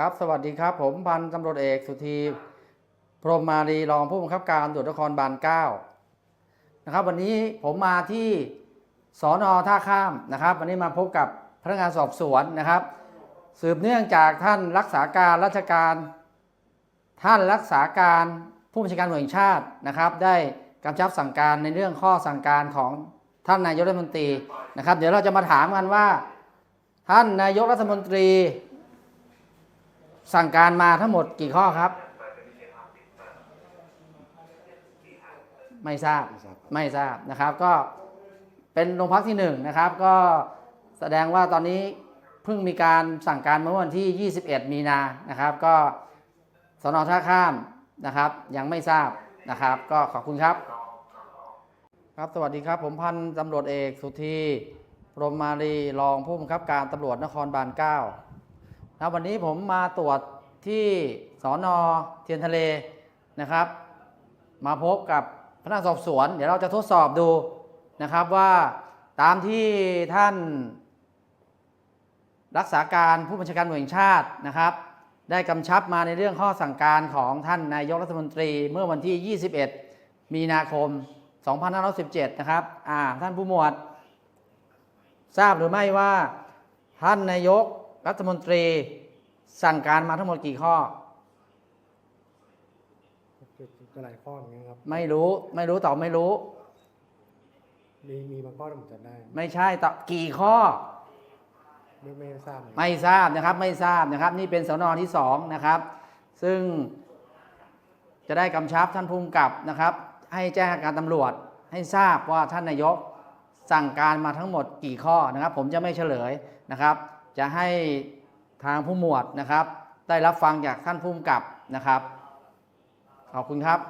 ครับ สวัสดีครับ ผมพันตำรวจเอกสุธีพรหมมารีรองผู้บังคับการตำรวจนครบาล9นะครับ วันนี้ผมมาที่สอนอท่าข้ามนะครับ วันนี้มาพบกับพนักงานสอบสวนนะครับ สืบเนื่องจากท่านรักษาการราชการ ท่านรักษาการผู้บัญชาการตำรวจแห่งชาตินะครับ ได้กำชับสั่งการในเรื่องข้อสั่งการของท่านนายกรัฐมนตรีนะครับ เดี๋ยวเราจะมาถามกันว่า ท่านนายกรัฐมนตรี สั่งการมาทั้งหมดกี่ข้อครับ ไม่ทราบไม่ทราบนะครับ ก็เป็นโรงพักที่หนึ่งนะครับ ก็แสดงว่าตอนนี้เพิ่งมีการสั่งการเมื่อวันที่ 21 มีนานะครับ ก็สนท่าข้ามนะครับ ยังไม่ทราบนะครับ ก็ขอบคุณครับครับสวัสดีครับ ผมพันตำรวจเอกสุธีพรหมมารีรองผู้บังคับการตำรวจนครบาล 9 นะวันนี้ผมมาตรวจที่สอนอเทียนทะเลนะครับ มาพบกับพนักสอบสวน เดี๋ยวเราจะทดสอบดูนะครับว่าตามที่ท่าน รักษาการผู้บัญชาการตำรวจแห่งชาตินะครับ ได้กำชับมาในเรื่องข้อสั่งการของท่านนายกรัฐมนตรีเมื่อวันที่ 21 มีนาคม 2517 นะครับท่านผู้หมวด ทราบหรือไม่ว่าท่านนายก รัฐมนตรีสั่งการมาทั้งหมดกี่ข้อ ก็หลายข้อเหมือนกันครับ ไม่รู้ไม่รู้ตอบไม่รู้ มีมีบางข้อที่ผมจำได้ ไม่ใช่ตอบกี่ข้อ ไม่ไม่ทราบเหมือนกันไม่ทราบนะครับไม่ทราบนะครับ นี่เป็นสนที่สองนะครับ ซึ่งจะได้กำชับท่านภูมิกับนะครับ ให้แจ้งการตำรวจให้ทราบว่าท่านนายกสั่งการมาทั้งหมดกี่ข้อนะครับ ผมจะไม่เฉลยนะครับ จะให้ทางผู้หมวดนะครับ ได้รับฟังจากท่านผู้กำกับนะครับ ขอบคุณครับ